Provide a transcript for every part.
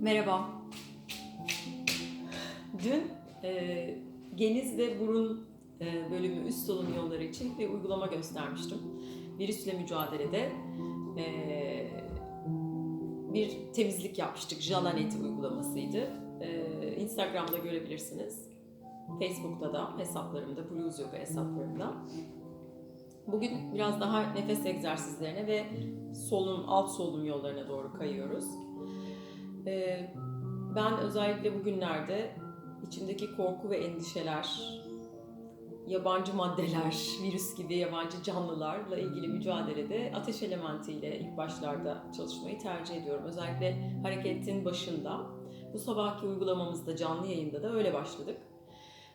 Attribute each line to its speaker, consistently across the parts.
Speaker 1: Merhaba. Dün e, geniz ve burun e, bölümü üst solunum yolları için bir uygulama göstermiştim. Virüsle mücadelede e, bir temizlik yapmıştık. Jalanet uygulamasıydı. E, Instagram'da görebilirsiniz. Facebook'ta da hesaplarımda, Blues Yoga hesaplarımda. Bugün biraz daha nefes egzersizlerine ve solunum, alt solunum yollarına doğru kayıyoruz. Ee, ben özellikle bugünlerde içimdeki korku ve endişeler, yabancı maddeler, virüs gibi yabancı canlılarla ilgili mücadelede ateş elementiyle ilk başlarda çalışmayı tercih ediyorum. Özellikle hareketin başında. Bu sabahki uygulamamızda canlı yayında da öyle başladık.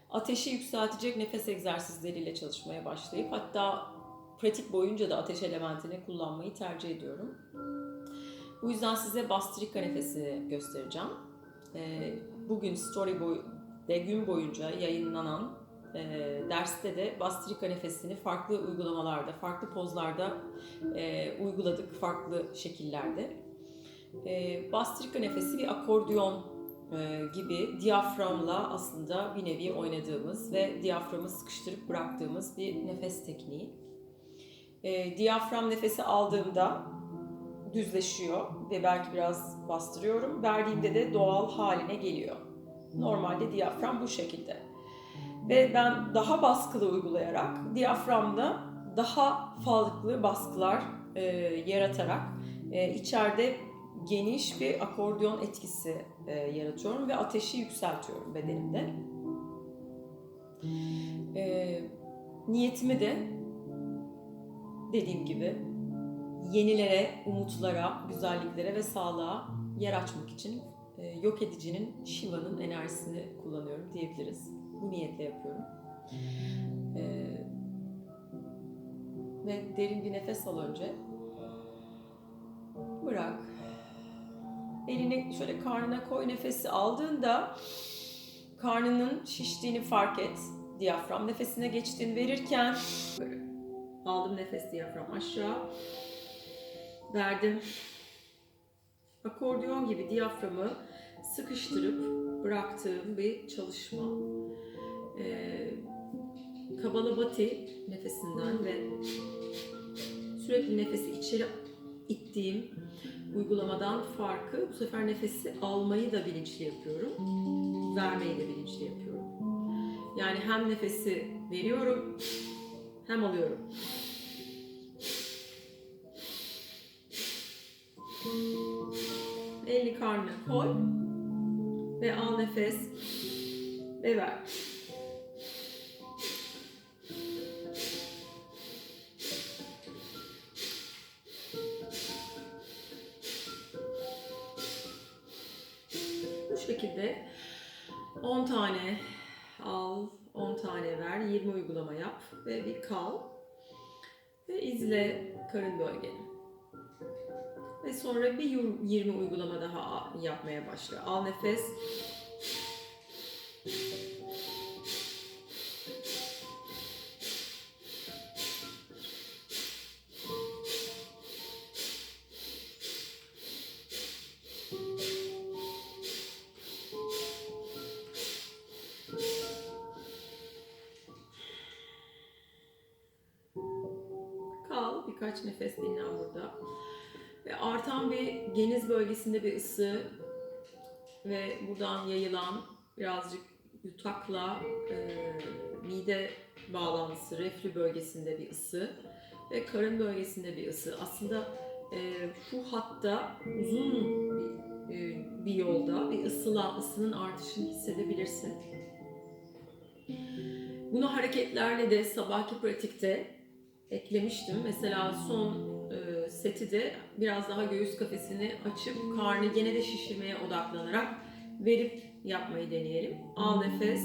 Speaker 1: Ateşi yükseltecek nefes egzersizleriyle çalışmaya başlayıp hatta pratik boyunca da ateş elementini kullanmayı tercih ediyorum. Bu yüzden size Bastrika nefesini göstereceğim. Ee, Bugün story boyunca, gün boyunca yayınlanan e, derste de Bastrika nefesini farklı uygulamalarda, farklı pozlarda e, uyguladık, farklı şekillerde. E, Bastrika nefesi bir akordeon e, gibi diyaframla aslında bir nevi oynadığımız ve diyaframı sıkıştırıp bıraktığımız bir nefes tekniği. E, diyafram nefesi aldığımda düzleşiyor ve belki biraz bastırıyorum. Verdiğimde de doğal haline geliyor. Normalde diyafram bu şekilde. Ve ben daha baskılı uygulayarak diyaframda daha farklı baskılar e, yaratarak e, içeride geniş bir akordeon etkisi e, yaratıyorum ve ateşi yükseltiyorum bedenimde. E, niyetimi de dediğim gibi yenilere, umutlara, güzelliklere ve sağlığa yer açmak için e, yok edicinin Shiva'nın enerjisini kullanıyorum diyebiliriz. Bu niyetle yapıyorum. E, ve derin bir nefes al önce. Bırak. Elini şöyle karnına koy nefesi aldığında karnının şiştiğini fark et. Diyafram nefesine geçtin verirken aldım nefes diyafram aşağı verdim. Akordeon gibi diyaframı sıkıştırıp bıraktığım bir çalışma. Ee, Kabalabati nefesinden ve sürekli nefesi içeri ittiğim uygulamadan farkı bu sefer nefesi almayı da bilinçli yapıyorum. Vermeyi de bilinçli yapıyorum. Yani hem nefesi veriyorum hem alıyorum. Elini karnına koy ve al nefes ve ver. Bu şekilde 10 tane al, 10 tane ver, 20 uygulama yap ve bir kal ve izle karın bölgeni. Ve sonra bir 20 uygulama daha yapmaya başla. Al nefes. Kal, birkaç nefes dinlen burada. Ve artan bir geniz bölgesinde bir ısı ve buradan yayılan birazcık yutakla e, mide bağlantısı, reflü bölgesinde bir ısı ve karın bölgesinde bir ısı. Aslında e, şu hatta uzun bir, e, bir yolda bir ısıla, ısının artışını hissedebilirsin. Bunu hareketlerle de sabahki pratikte eklemiştim. Mesela son seti de biraz daha göğüs kafesini açıp karnı gene de şişirmeye odaklanarak verip yapmayı deneyelim. Al nefes.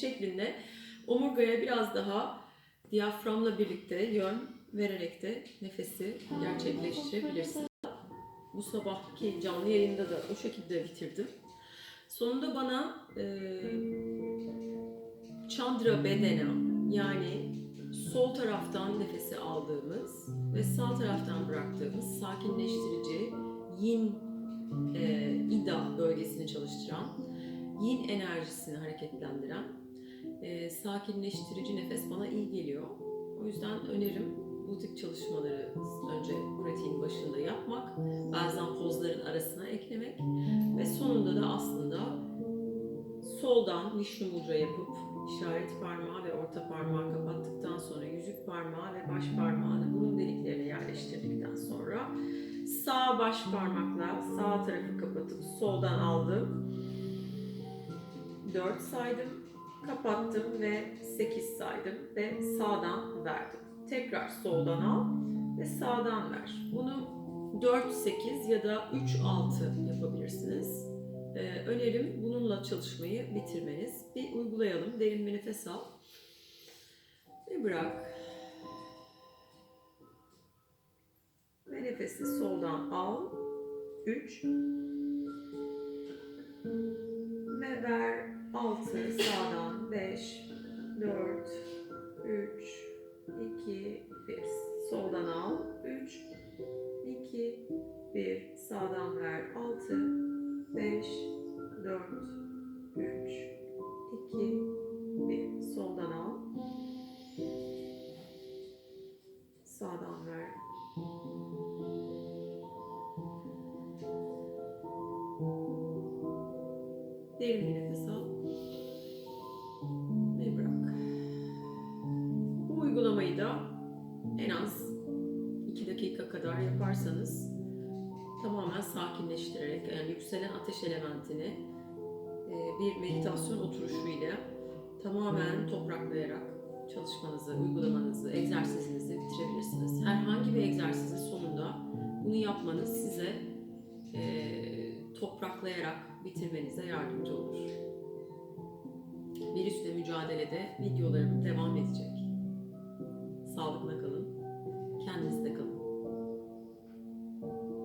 Speaker 1: şeklinde omurgaya biraz daha diyaframla birlikte yön vererek de nefesi gerçekleştirebilirsin. bu sabahki canlı yayında da o şekilde bitirdim. Sonunda bana e, Chandra Bedena yani sol taraftan nefesi aldığımız ve sağ taraftan bıraktığımız sakinleştirici yin e, ida bölgesini çalıştıran, yin enerjisini hareketlendiren e, sakinleştirici nefes bana iyi geliyor. O yüzden önerim bu tip çalışmaları önce pratiğin başında yapmak, bazen pozların arasına eklemek ve sonunda da aslında soldan Vishnu mudra yapıp işaret parmağı ve orta parmağı kapattıktan sonra yüzük parmağı ve baş parmağını burun deliklerine yerleştirdikten sonra sağ baş parmakla sağ tarafı kapatıp soldan aldım. 4 saydım, kapattım ve 8 saydım ve sağdan verdim. Tekrar soldan al ve sağdan ver. Bunu 4-8 ya da 3-6 yapabilirsiniz. Ee, önerim bununla çalışmayı bitirmeniz. Bir uygulayalım. Derin bir nefes al. Ve bırak. Ve nefesi soldan al. 3 ve ver 6 sağdan 5 sağdan ver 6 5 4 3 2 1 soldan al sağdan ver Derin al. Ve bırak. Bu uygulamayı da en az 2 dakika kadar yaparsanız tamamen sakinleştirerek yani yükselen ateş elementini e, bir meditasyon oturuşuyla tamamen topraklayarak çalışmanızı, uygulamanızı, egzersizinizi bitirebilirsiniz. Herhangi bir egzersizin sonunda bunu yapmanız size e, topraklayarak bitirmenize yardımcı olur. Virüsle mücadelede videolarım devam edecek. Sağlıkla kalın.